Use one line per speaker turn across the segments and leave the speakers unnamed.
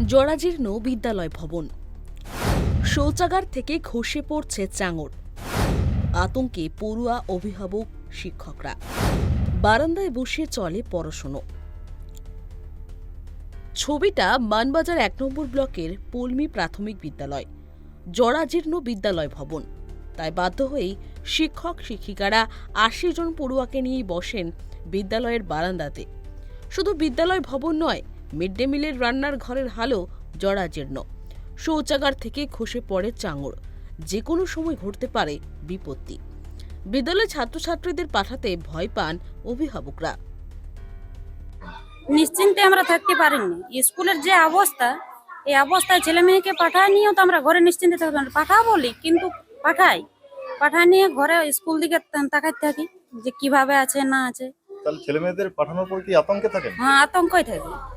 জরাজীর্ণ বিদ্যালয় ভবন। শৌচাগার থেকে ঘষে পড়ছে চাঙর। আতঙ্কে পড়ুয়া অভিভাবক, শিক্ষকরা। বারান্দায় বসে চলে পড়াশুনো। ছবিটা মানবাজার এক নম্বর ব্লকের পল্মি প্রাথমিক বিদ্যালয় জরাজীর্ণ বিদ্যালয় ভবন। তাই বাধ্য হয়েই শিক্ষক, শিক্ষিকারা আশি জন পড়ুয়াকে নিয়েই বসেন বিদ্যালয়ের বারান্দাতে। শুধু বিদ্যালয় ভবন নয় মিড ডে মিলের রান্নার ঘরের হালও জরাজীর্ণ শৌচাগার থেকে খসে পড়ে চাঙড়। যে কোনো সময় ঘটতে পারে বিপত্তি। বিদ্যালয় ছাত্রছাত্রীদের পাঠাতে ভয় পান অভিভাবকরা।
নিশ্চিন্তে আমরা থাকতে পারিনি। স্কুলের যে অবস্থা এই অবস্থায় ছেলে মেয়েকে পাঠায় নিয়েও তো আমরা ঘরে নিশ্চিন্তে থাকতে পারি না। পাঠাও বলি কিন্তু পাঠাই। পাঠায় নিয়ে ঘরে স্কুল দিকে তা- তাকাতে থাকি যে কীভাবে আছে না আছে।
তাহলে ছেলে মেয়েদের পাঠানোর পর কি আতঙ্কে থাকেন?
হ্যাঁ আতঙ্কই থাকি।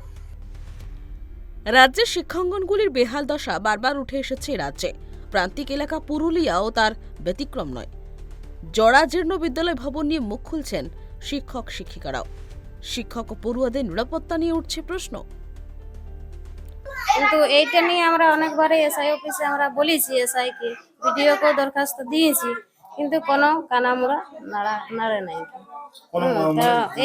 রাজ্যের শিক্ষাঙ্গনগুলির বেহাল দশা বারবার উঠে এসেছে রাজ্যে। প্রান্তিক এলাকা পুরুলিয়াও তার ব্যতিক্রম নয়। জরাজীর্ণ বিদ্যালয় ভবন নিয়ে মুখ খুলছেন শিক্ষক শিক্ষিকারাও। শিক্ষক ও পড়ুয়াদের নিরাপত্তা নিয়ে উঠছে প্রশ্ন।
কিন্তু এইটা নিয়ে আমরা অনেকবারই এসআই অফিসে আমরা বলেছি এসআই কে ভিডিওকেও দরখাস্ত দিয়েছি কিন্তু কোনো কানামুড়া নাড়া নাড়ে নাই।
কোনো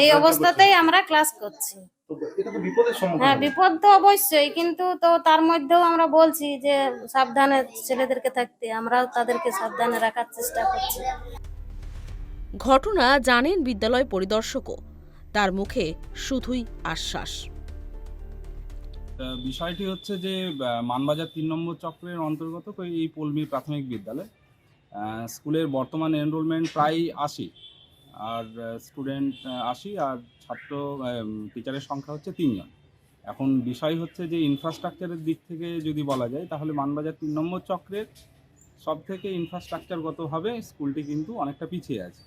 এই অবস্থাতেই আমরা ক্লাস করছি।
তো এটা তো বিপদের সম্মুখীন
হ্যাঁ বিপদ তো অবশ্যই কিন্তু তো তার মধ্যেও আমরা বলছি যে সাবধানে ছেলেদেরকে থাকতে আমরাও তাদেরকে সাবধানে রাখার চেষ্টা করছি।
ঘটনা জানেন বিদ্যালয় পরিদর্শকও তার মুখে শুধুই আশ্বাস।
বিষয়টি হচ্ছে যে মানবাজার তিন নম্বর চক্রের অন্তর্গত এই পল্লী প্রাথমিক বিদ্যালয় আহ, স্কুলের বর্তমান এনরোলমেন্ট প্রায় আশি। আর স্টুডেন্ট আশি আর ছাত্র টিচারের সংখ্যা হচ্ছে তিনজন। এখন বিষয় হচ্ছে যে ইনফ্রাস্ট্রাকচারের দিক থেকে যদি বলা যায়, তাহলে মানবাজার তিন নম্বর চক্রের সব থেকে ইনফ্রাস্ট্রাকচারগতভাবে স্কুলটি কিন্তু অনেকটা পিছিয়ে আছে।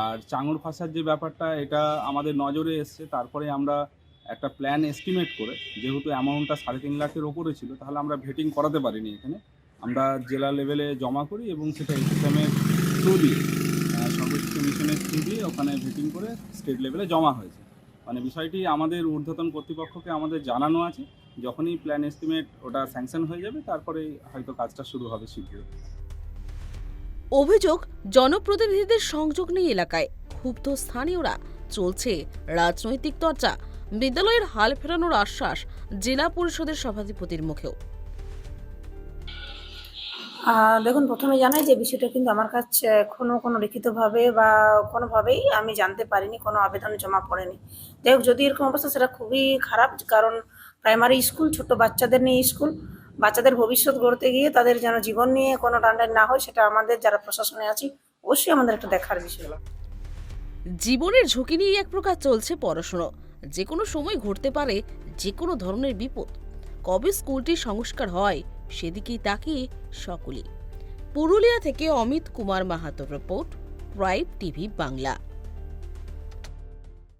আর চাঙড় ফাঁসার যে ব্যাপারটা, এটা আমাদের নজরে এসছে। তারপরে আমরা একটা প্ল্যান এস্টিমেট করে, যেহেতু অ্যামাউন্টটা সাড়ে তিন লাখের ওপরে ছিল, তাহলে আমরা ভেটিং করাতে পারিনি এখানে। আমরা জেলা লেভেলে জমা করি এবং সেটা এক্সামের থ্রু দিয়ে মিশনের ওখানে ভেটিং করে স্টেট লেভেলে জমা হয়েছে। মানে বিষয়টি আমাদের ঊর্ধ্বতন কর্তৃপক্ষকে আমাদের জানানো আছে। যখনই প্ল্যান এস্টিমেট ওটা স্যাংশন হয়ে যাবে, তারপরে হয়তো কাজটা শুরু হবে শীঘ্রই।
অভিযোগ, জনপ্রতিনিধিদের সংযোগ নেই এলাকায়। ক্ষুব্ধ স্থানীয়রা, চলছে রাজনৈতিক চর্চা। বিদ্যালয়ের হাল ফেরানোর আশ্বাস জেলা পরিষদের সভাধিপতির মুখেও।
দেখুন, প্রথমে জানাই যে বিষয়টা কিন্তু আমার কাছে এখনও কোনো লিখিতভাবে বা কোনোভাবেই আমি জানতে পারিনি, কোনো আবেদন জমা পড়েনি। যাই হোক, যদি এরকম অবস্থা, সেটা খুবই খারাপ, কারণ প্রাইমারি স্কুল ছোট বাচ্চাদের নিয়ে স্কুল বাচ্চাদের ভবিষ্যৎ গড়তে গিয়ে তাদের যেন জীবন নিয়ে কোনো টান্ডাই না হয়, সেটা আমাদের যারা প্রশাসনে আছি, অবশ্যই আমাদের একটা দেখার বিষয়।
জীবনের ঝুঁকি নিয়ে এক প্রকার চলছে পড়াশুনো। যে কোনো সময় ঘটতে পারে যে কোনো ধরনের বিপদ। কবে স্কুলটির সংস্কার হয় সেদিকেই তাকিয়ে সকলে পুরুলিয়া থেকে অমিত কুমার মাহাতো রিপোর্ট প্রাইভ টিভি বাংলা।